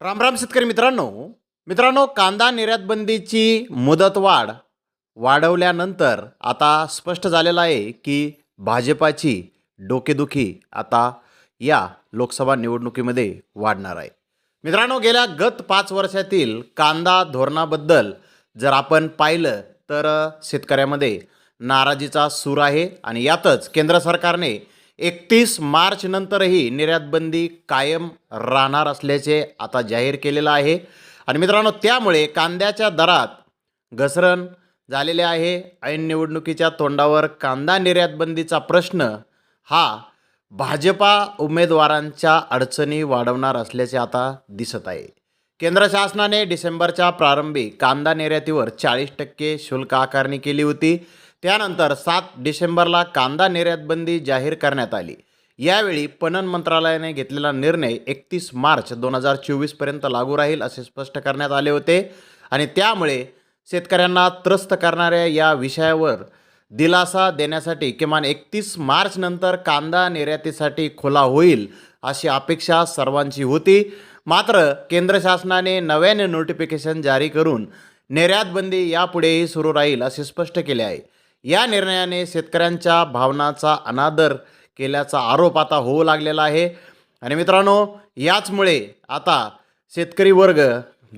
रामराम शेतकरी मित्रांनो. मित्रांनो कांदा निर्यात बंदीची मुदतवाढ वाढवल्यानंतर आता स्पष्ट झालेलं आहे की भाजपाची डोकेदुखी आता या लोकसभा निवडणुकीमध्ये वाढणार आहे. मित्रांनो गेल्या गत पाच वर्षातील कांदा धोरणाबद्दल जर आपण पाहिलं तर शेतकऱ्यामध्ये नाराजीचा सूर आहे आणि यातच केंद्र सरकारने एकतीस मार्चनंतरही निर्यातबंदी कायम राहणार असल्याचे आता जाहीर केलेलं आहे. आणि मित्रांनो त्यामुळे कांद्याच्या दरात घसरण झालेले आहे. ऐन निवडणुकीच्या तोंडावर कांदा निर्यातबंदीचा प्रश्न हा भाजपा उमेदवारांच्या अडचणी वाढवणार असल्याचे आता दिसत आहे. केंद्र शासनाने डिसेंबरच्या प्रारंभी कांदा निर्यातीवर चाळीस टक्के शुल्क आकारणी केली होती. त्यानंतर सात डिसेंबरला कांदा निर्यातबंदी जाहीर करण्यात आली. यावेळी पणन मंत्रालयाने घेतलेला निर्णय एकतीस मार्च दोन हजार चोवीसपर्यंत लागू राहील असे स्पष्ट करण्यात आले होते. आणि त्यामुळे शेतकऱ्यांना त्रस्त करणाऱ्या या विषयावर दिलासा देण्यासाठी किमान एकतीस मार्च नंतर कांदा निर्यातीसाठी खुला होईल अशी अपेक्षा सर्वांची होती. मात्र केंद्र शासनाने नव्याने नोटिफिकेशन जारी करून निर्यातबंदी यापुढेही सुरू राहील असे स्पष्ट केले आहे. या निर्णयाने शेतकऱ्यांच्या भावनाचा अनादर केल्याचा आरोप आता होऊ लागलेला आहे. आणि मित्रांनो याचमुळे आता शेतकरी वर्ग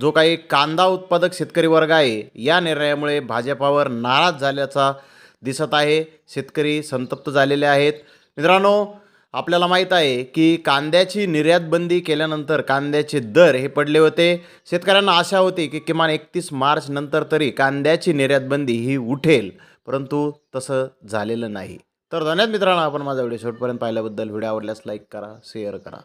जो काही कांदा उत्पादक शेतकरी वर्ग आहे या निर्णयामुळे भाजपावर नाराज झाल्याचा दिसत आहे. शेतकरी संतप्त झालेले आहेत. मित्रांनो आपल्याला माहीत आहे की कांद्याची निर्यातबंदी केल्यानंतर कांद्याचे दर हे पडले होते. शेतकऱ्यांना आशा होती की किमान एकतीस मार्च नंतर तरी कांद्याची निर्यातबंदी ही उठेल. परंतु तसं झालेलं नाही. तर धन्यवाद मित्रांनो आपण माझा व्हिडिओ शेवटपर्यंत पाहिल्याबद्दल. व्हिडिओ आवडल्यास लाईक करा शेअर करा.